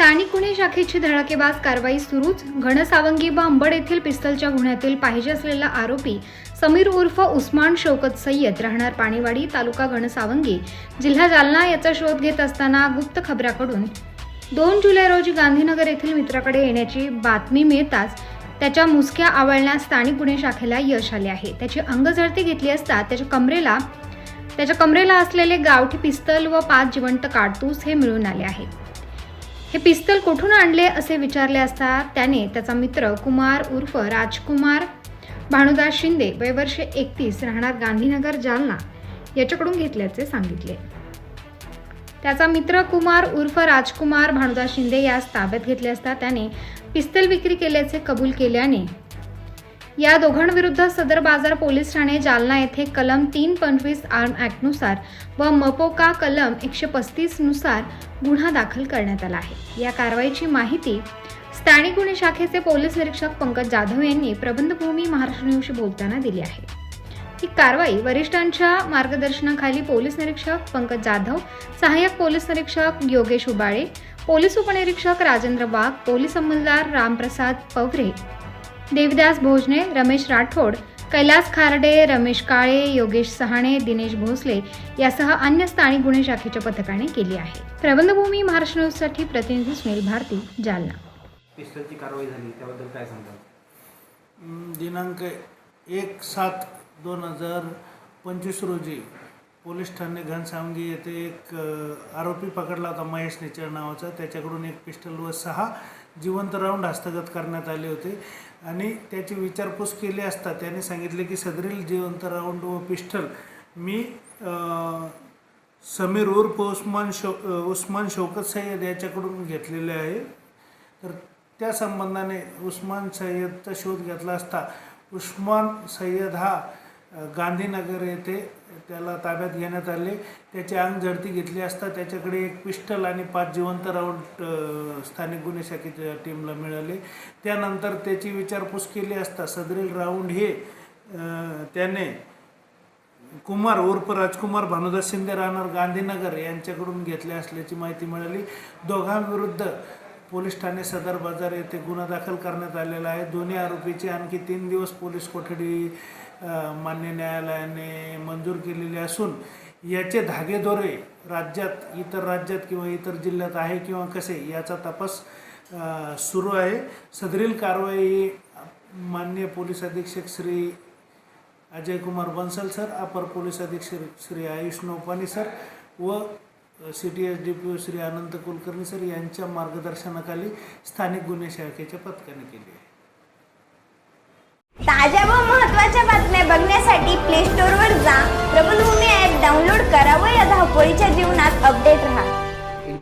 स्थानिक गुन्हे शाखेची धडाकेबाज कारवाई सुरूच. घनसावंगी व अंबड येथील पिस्तलच्या गुन्ह्यातील पाहिजे असलेला आरोपी समीर उर्फ उस्मान शौकत सय्यद राहणार पाणीवाडी तालुका घनसावंगी. जिल्हा जालना याचा शोध घेत असताना गुप्त खबराकडून दोन जुलै रोजी गांधीनगर येथील मित्राकडे येण्याची बातमी मिळताच त्याच्या मुसक्या आवळण्यास स्थानिक गुन्हे शाखेला यश आले आहे. त्याची अंगझडती घेतली असता त्याच्या कमरेला त्याच्या कमरेला असलेले गावठी पिस्तल व पाच जिवंत काडतूस हे मिळून आले आहे. हे पिस्तल कुठून आणले असे विचारले असता त्याने त्याचा मित्र कुमार उर्फ राजकुमार भानुदास शिंदे वयवर्ष एकतीस राहणार गांधीनगर जालना याच्याकडून घेतल्याचे सांगितले. त्याचा मित्र कुमार उर्फ राजकुमार भानुदास शिंदे यास ताब्यात घेतले असता त्याने पिस्तल विक्री केल्याचे कबूल केल्याने या दोघांविरुद्ध सदर बाजार पोलीस ठाणे जालना येथे कलम तीन पंचवीस आर्म ॲक्टनुसार व मपोका कलम एकशे पस्तीसनुसार गुन्हा दाखल करण्यात आला आहे. या कारवाईची माहिती स्थानिक गुन्हे शाखेचे पोलीस निरीक्षक पंकज जाधव यांनी प्रबंधभूमी महाराष्ट्र न्यूजशी बोलताना दिली आहे. ही कारवाई वरिष्ठांच्या मार्गदर्शनाखाली पोलीस निरीक्षक पंकज जाधव सहाय्यक पोलीस निरीक्षक योगेश उबाळे पोलीस उपनिरीक्षक राजेंद्र वाघ पोलीस अंमलदार रामप्रसाद पवरे देवदास भोजने रमेश राठोड कैलास खारडे रमेश काळे योगेश सहाणे दिनेश भोसले यासह अन्य स्थानिक गुन्हे शाखेच्या पथकाने केली आहे. प्रबंधभूमी महाराष्ट्र न्यूजसाठी प्रतिनिधी सुनील भारती जालना. पिस्टलची कारवाई झाली त्याबद्दल काय दिनांक एक सात दोन हजार पंचवीस रोजी पोलीस ठाणे घनसावंगी येथे एक आरोपी पकडला होता महेश नेचर नावाचा. त्याच्याकडून एक पिस्टल व सहा जिवंत राऊंड हस्तगत करण्यात आले होते. आणि त्याची विचारपूस केली असता त्याने सांगितले की सदरील जिवंत राऊंड व पिस्टल मी समीर उर्फ उस्मान शो उस्मान शौकत सय्यद याच्याकडून घेतलेले आहे. तर त्या संबंधाने उस्मान सय्यदचा शोध घेतला असता उस्मान सय्यद हा गांधीनगर येथे त्याला ताब्यात घेण्यात आले. त्याची अंग झडती घेतली असता त्याच्याकडे एक पिस्टल आणि पाच जिवंत राऊंड स्थानिक गुन्हे शाखेच्या टीमला मिळाले. त्यानंतर त्याची विचारपूस केली असता सदरील राऊंड हे त्याने कुमार उर्फ राजकुमार भानुदास शिंदे राहणार गांधीनगर यांच्याकडून घेतले असल्याची माहिती मिळाली. दोघांविरुद्ध पोलीस ठाणे सदर बाजार येथे गुन्हा दाखल करण्यात आलेला आहे. दोन्ही आरोपीची आणखी तीन दिवस पोलीस कोठडी मान्य न्यायालयाने मंजूर केलेली असून याचे धागेदोरे राज्यात इतर राज्यात किंवा इतर जिल्ह्यात आहे किंवा कसे याचा तपास सुरू आहे. सदरील कारवाई मान्य पोलीस अधीक्षक श्री अजय कुमार बन्सल सर अपर पोलीस अधीक्षक श्री आयुष नौपानी सर व C T S D P O Shri Anant Kulkarni sir यांच्या मार्गदर्शनाखाली स्थानिक गुन्हे शाखेच्या पथकाने केली आहे. ताज्या व महत्त्वाच्या बातम्या बघण्यासाठी प्ले स्टोअरवर जा. प्रबलभूमी ॲप डाउनलोड करा व या धावपळीच्या जीवनात अपडेट राहा.